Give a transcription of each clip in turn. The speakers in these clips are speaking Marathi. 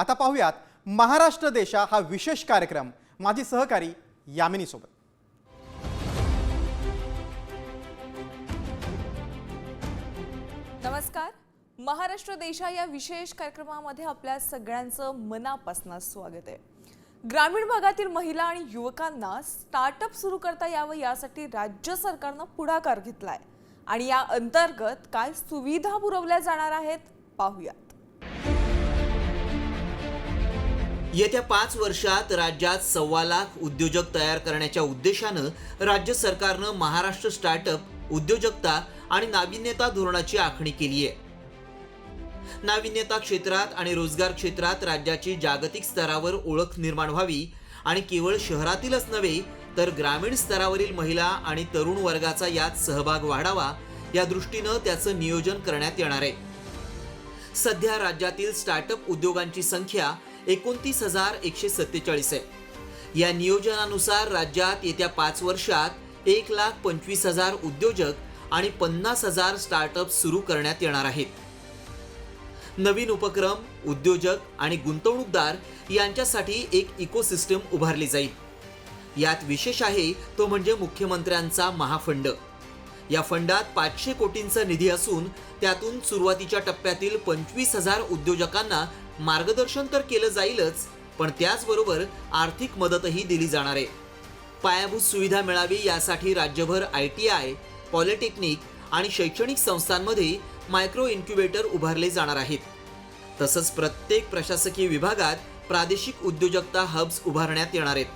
आता पाहूयात महाराष्ट्र देशा हा विशेष कार्यक्रम. माझी सहकारी यामिनी सोबत नमस्कार. महाराष्ट्र देशा या विशेष कार्यक्रमामध्ये आपल्या सगळ्यांचं मनापासून स्वागत आहे. ग्रामीण भागातील महिला आणि युवकांना स्टार्टअप सुरू करता यावं यासाठी राज्य सरकारनं पुढाकार घेतलाय. आणि या अंतर्गत काय सुविधा पुरवल्या जाणार आहेत पाहूयात येत्या पाच वर्षात राज्यात सव्वा लाख उद्योजक तयार करण्याच्या उद्देशानं राज्य सरकारनं महाराष्ट्र स्टार्टअप उद्योजकता आणि नाविन्यता धोरणाची आखणी केली आहे नाविन्यता क्षेत्रात आणि रोजगार क्षेत्रात राज्याची जागतिक स्तरावर ओळख निर्माण व्हावी आणि केवळ शहरातीलच नव्हे तर ग्रामीण स्तरावरील महिला आणि तरुण वर्गाचा यात सहभाग वाढावा या दृष्टीनं त्याचं नियोजन करण्यात येणार आहे. सध्या राज्यातील स्टार्टअप उद्योगांची संख्या एकोणतीस हजार एकशे सत्तेचाळीस आहे. या नियोजनानुसार राज्यात येत्या पाच वर्षात एक लाख पंचवीस हजार उद्योजक आणि पन्नास हजार स्टार्टअप सुरू करण्यात येणार आहेत. नवीन उपक्रम उद्योजक आणि गुंतवणूकदार यांच्यासाठी एक इकोसिस्टम उभारली जाईल. यात विशेष आहे तो म्हणजे मुख्यमंत्र्यांचा महाफंड. या फंडात पाचशे कोटींचा निधी असून त्यातून सुरुवातीच्या टप्प्यातील पंचवीस हजार उद्योजकांना मार्गदर्शन तर केलं जाईलच पण त्याचबरोबर आर्थिक मदतही दिली जाणार आहे. पायाभूत सुविधा मिळावी यासाठी राज्यभर आय टी आय पॉलिटेक्निक आणि शैक्षणिक संस्थांमध्ये मायक्रो इन्क्युबेटर उभारले जाणार आहेत. तसंच प्रत्येक प्रशासकीय विभागात प्रादेशिक उद्योजकता हब्स उभारण्यात येणार आहेत.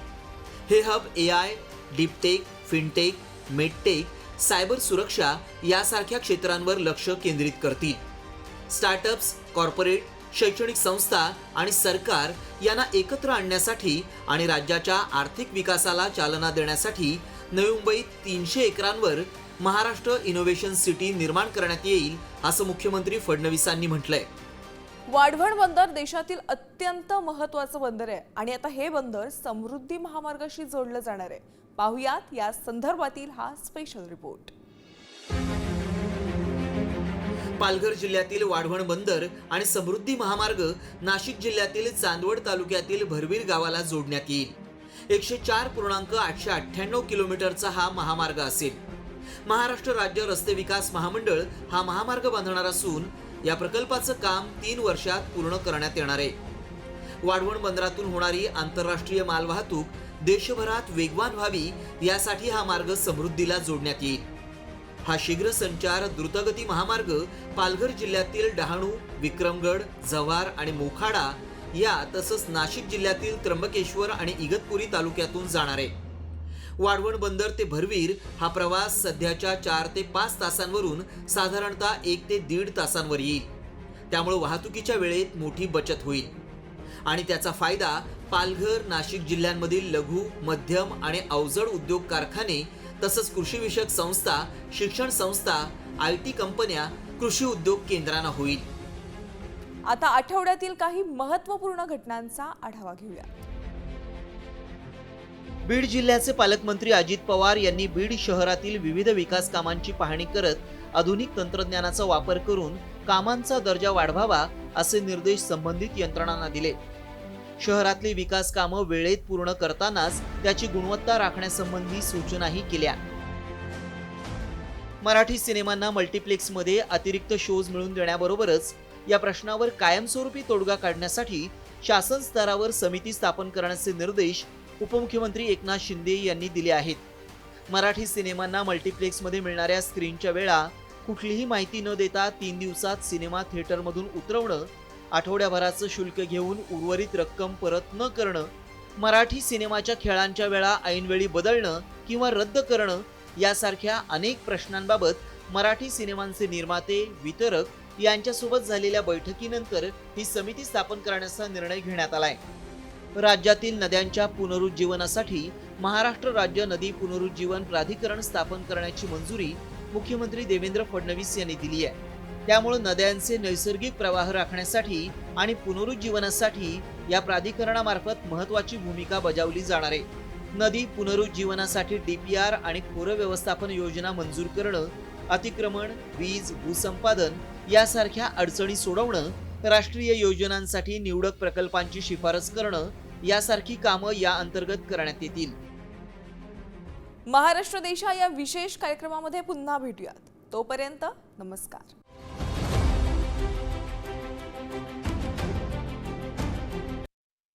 हे hub A I deeptech fintech medtech cyber सुरक्षा यासारख्या क्षेत्रांवर लक्ष केंद्रित करतील. स्टार्टअप्स कॉर्पोरेट शैक्षणिक संस्था आणि सरकार यांना एकत्र आणण्यासाठी आणि राज्याच्या आर्थिक विकासाला चालना देण्यासाठी नवी मुंबईत तीनशे एकरांवर महाराष्ट्र इनोव्हेशन सिटी निर्माण करण्यात येईल असं मुख्यमंत्री फडणवीसांनी म्हटलंय. वाढवण बंदर देशातील अत्यंत महत्वाचं बंदर आहे आणि आता हे बंदर समृद्धी महामार्गाशी जोडलं जाणार आहे. पाहुयात या संदर्भातील हा स्पेशल रिपोर्ट पालघर जिल्ह्यातील वाढवण बंदर आणि समृद्धी महामार्ग नाशिक जिल्ह्यातील चांदवड तालुक्यातील भरवीर गावाला जोडण्यात येईल. एकशे चार पूर्णांक आठशे अठ्ठ्याण्णव किलोमीटरचा हा महामार्ग असेल. महाराष्ट्र राज्य रस्ते विकास महामंडळ हा महामार्ग बांधणार असून या प्रकल्पाचं काम तीन वर्षात पूर्ण करण्यात येणार आहे. वाढवण बंदरातून होणारी आंतरराष्ट्रीय मालवाहतूक देशभरात वेगवान व्हावी यासाठी हा मार्ग समृद्धीला जोडण्यात येईल. हा शीघ्र संचार द्रुतगती महामार्ग पालघर जिल्ह्यातील डहाणू विक्रमगड जव्हार आणि मोखाडा या तसंच नाशिक जिल्ह्यातील त्र्यंबकेश्वर आणि इगतपुरी तालुक्यातून जाणार आहे. वाढवण बंदर ते भरवीर हा प्रवास सध्याच्या चार ते पाच तासांवरून साधारणतः एक ते दीड तासांवर येईल. त्यामुळे वाहतुकीच्या वेळेत मोठी बचत होईल. आणि त्याचा फायदा पालघर नाशिक जिल्ह्यांमधील लघु मध्यम आणि अवजड उद्योग कारखाने तसंच कृषीविषयक संस्था शिक्षण संस्था आय टी कंपन्या कृषी उद्योग केंद्रांना होईल. आता आठवड्यातील काही महत्त्वपूर्ण घटनांचा आढावा घेऊया. बीड जिल्ह्याचे पालकमंत्री अजित पवार यांनी बीड शहरातील विविध विकास कामांची पाहणी करत आधुनिक तंत्रज्ञानाचा वापर करून कामांचा दर्जा वाढवावा असे निर्देश संबंधित यंत्रणांना दिले. शहरातली विकास कामं वेळेत पूर्ण करतानाच त्याची गुणवत्ता राखण्यासंबंधी सूचनाही केल्या. मराठी सिनेमांना मल्टिप्लेक्समध्ये अतिरिक्त शोज मिळवून देण्याबरोबरच या प्रश्नावर कायमस्वरूपी तोडगा काढण्यासाठी शासन स्तरावर समिती स्थापन करण्याचे निर्देश उपमुख्यमंत्री एकनाथ शिंदे यांनी दिले आहेत. मराठी सिनेमांना मल्टिप्लेक्समध्ये मिळणाऱ्या स्क्रीनच्या वेळा कुठलीही माहिती न देता तीन दिवसात सिनेमा थिएटरमधून उतरवणं आठवड्याभराचं शुल्क घेऊन उर्वरित रक्कम परत न करणं मराठी सिनेमाच्या खेळांच्या वेळा ऐनवेळी बदलणं किंवा रद्द करणं यासारख्या अनेक प्रश्नांबाबत मराठी सिनेमांचे निर्माते वितरक यांच्यासोबत झालेल्या बैठकीनंतर ही समिती स्थापन करण्याचा निर्णय घेण्यात आलाय. राज्यातील नद्यांच्या पुनरुज्जीवनासाठी महाराष्ट्र राज्य नदी पुनरुज्जीवन प्राधिकरण स्थापन करण्याची मंजुरी मुख्यमंत्री देवेंद्र फडणवीस यांनी दिली आहे. त्यामुळे नद्यांचे नैसर्गिक प्रवाह राखण्यासाठी आणि पुनरुज्जीवनासाठी या प्राधिकरणामार्फत महत्वाची भूमिका बजावली जाणार आहे. नदी पुनरुज्जीवनासाठी डीपीआर आणि खोरं व्यवस्थापन योजना मंजूर करणं अतिक्रमण वीज भूसंपादन यासारख्या अडचणी सोडवणं राष्ट्रीय योजनांसाठी निवडक प्रकल्पांची शिफारस करणं यासारखी कामं या अंतर्गत करण्यात येतील. महाराष्ट्र देशा या विशेष कार्यक्रमामध्ये पुन्हा भेटूयात. तोपर्यंत नमस्कार.